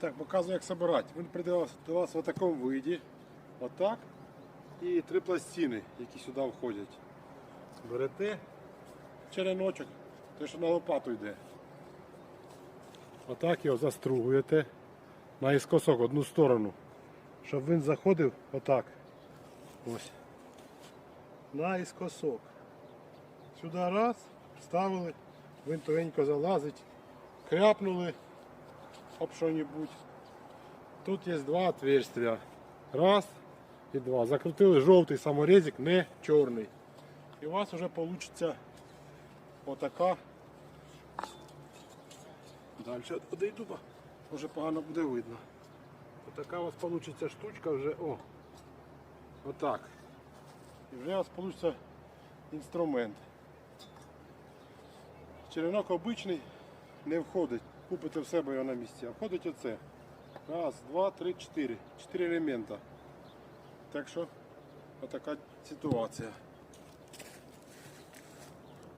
Так, показую, як збирати. Він прийде до вас- в такому виді. Отак. І три пластини, які сюди входять. Берете череночок, те, що на лопату йде. Отак його застругуєте наіскосок одну сторону. Щоб він заходив отак. Ось. Наіскосок. Сюди раз, вставили, він тоненько залазить, кряпнули об що-небудь. Тут є два отверстия. Раз і два. Закрутили жовтий саморезик, не чорний. І у вас вже вийде отака. Одійду, бо може погано буде видно. Отака у вас вийде штучка вже. О. Отак. І вже у вас вийде інструмент. Черенок обичний не входить. Купите в себе його на місці. А входить оце. Раз, два, три, чотири. Чотири елемента. Так що отака ситуація.